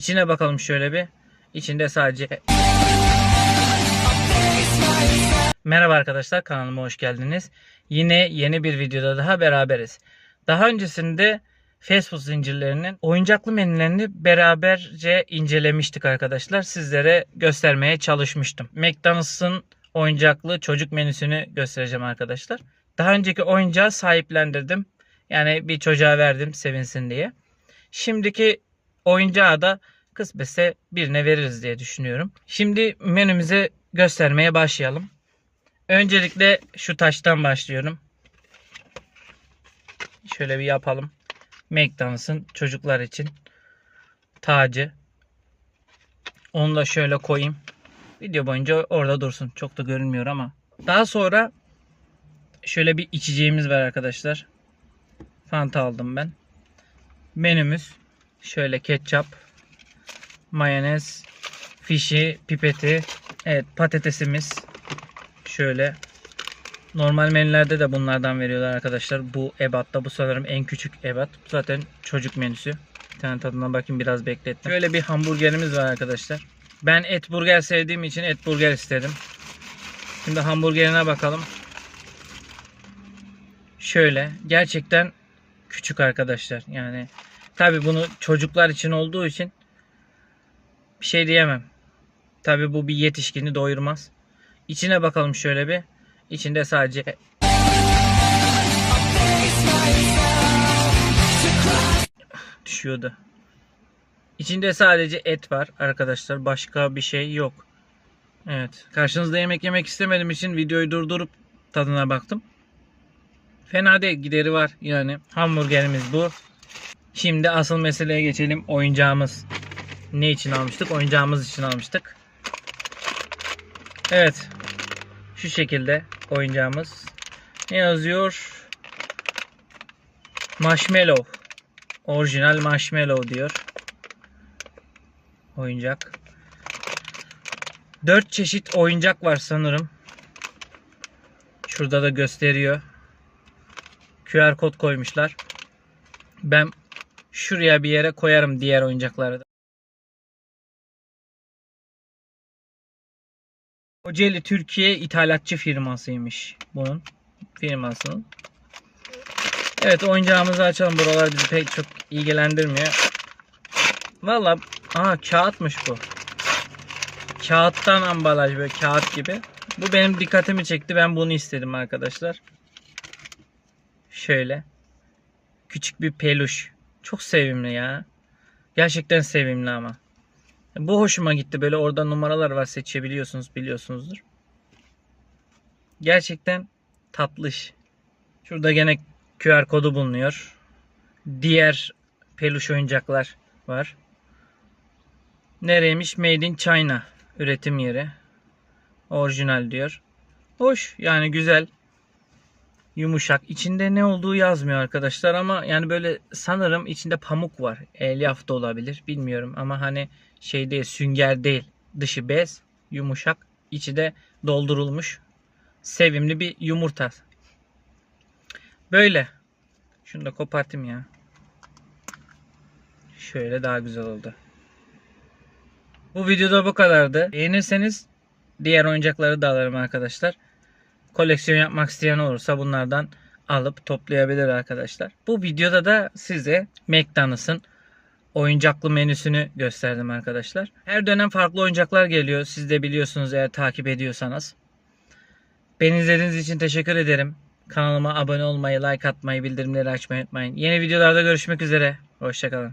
İçine bakalım şöyle bir. İçinde sadece Merhaba arkadaşlar kanalıma hoş geldiniz. Yine yeni bir videoda daha beraberiz. Daha öncesinde fast food zincirlerinin oyuncaklı menülerini beraberce incelemiştik arkadaşlar. Sizlere göstermeye çalışmıştım. McDonald's'ın oyuncaklı çocuk menüsünü göstereceğim arkadaşlar. Daha önceki oyuncağı sahiplendirdim. Yani bir çocuğa verdim sevinsin diye. Şimdiki oyuncağı da kısmetse birine veririz diye düşünüyorum. Şimdi menümüze göstermeye başlayalım. Öncelikle şu taştan başlıyorum. Şöyle bir yapalım. McDonald's'ın çocuklar için tacı. Onu da şöyle koyayım. Video boyunca orada dursun. Çok da görünmüyor ama. Daha sonra şöyle bir içeceğimiz var arkadaşlar. Fanta aldım ben. Menümüz şöyle ketçap, mayonez, fişi, pipeti, evet patatesimiz şöyle. Normal menülerde de bunlardan veriyorlar arkadaşlar. Bu ebatta bu sanırım en küçük ebat. Zaten çocuk menüsü. Bir tane tadına bakayım biraz beklettim. Şöyle bir hamburgerimiz var arkadaşlar. Ben et burger sevdiğim için et burger istedim. Şimdi hamburgerine bakalım. Şöyle gerçekten küçük arkadaşlar. Yani tabi bunu çocuklar için olduğu için bir şey diyemem. Tabi bu bir yetişkini doyurmaz. İçine bakalım şöyle bir. İçinde sadece düşüyordu. İçinde sadece et var arkadaşlar. Başka bir şey yok. Evet. Karşınızda yemek yemek istemediğim için videoyu durdurup tadına baktım. Fena değil. Gideri var yani. Hamburgerimiz bu. Şimdi asıl meseleye geçelim. Oyuncağımız. Ne için almıştık? Oyuncağımız için almıştık. Evet. Şu şekilde oyuncağımız. Ne yazıyor? Marshmallow. Orijinal marshmallow diyor. Oyuncak. 4 çeşit oyuncak var sanırım. Şurada da gösteriyor. QR kod koymuşlar. Ben şuraya bir yere koyarım diğer oyuncakları da. Kocaeli Türkiye ithalatçı firmasıymış bunun firmasının. Evet oyuncağımızı açalım. Buralar bizi pek çok ilgilendirmiyor. Valla aha kağıtmış bu. Kağıttan ambalaj böyle kağıt gibi. Bu benim dikkatimi çekti. Ben bunu istedim arkadaşlar. Şöyle. Küçük bir peluş. Çok sevimli ya. Gerçekten sevimli ama. Bu hoşuma gitti. Böyle orada numaralar var seçebiliyorsunuz biliyorsunuzdur. Gerçekten tatlış. Şurada gene QR kodu bulunuyor. Diğer peluş oyuncaklar var. Nereymiş? Made in China. Üretim yeri. Orijinal diyor. Hoş yani güzel. Yumuşak. İçinde ne olduğu yazmıyor arkadaşlar ama yani böyle sanırım içinde pamuk var. Elyaf da olabilir. Bilmiyorum ama hani şey değil sünger değil. Dışı bez. Yumuşak. içi de doldurulmuş. Sevimli bir yumurta. Böyle. Şunu da kopartayım ya. Şöyle daha güzel oldu. Bu videoda bu kadardı. Beğenirseniz diğer oyuncakları da alırım arkadaşlar. Koleksiyon yapmak isteyen olursa bunlardan alıp toplayabilir arkadaşlar. Bu videoda da size McDonald's'ın oyuncaklı menüsünü gösterdim arkadaşlar. Her dönem farklı oyuncaklar geliyor. Siz de biliyorsunuz eğer takip ediyorsanız. Beni izlediğiniz için teşekkür ederim. Kanalıma abone olmayı, like atmayı, bildirimleri açmayı unutmayın. Yeni videolarda görüşmek üzere. Hoşçakalın.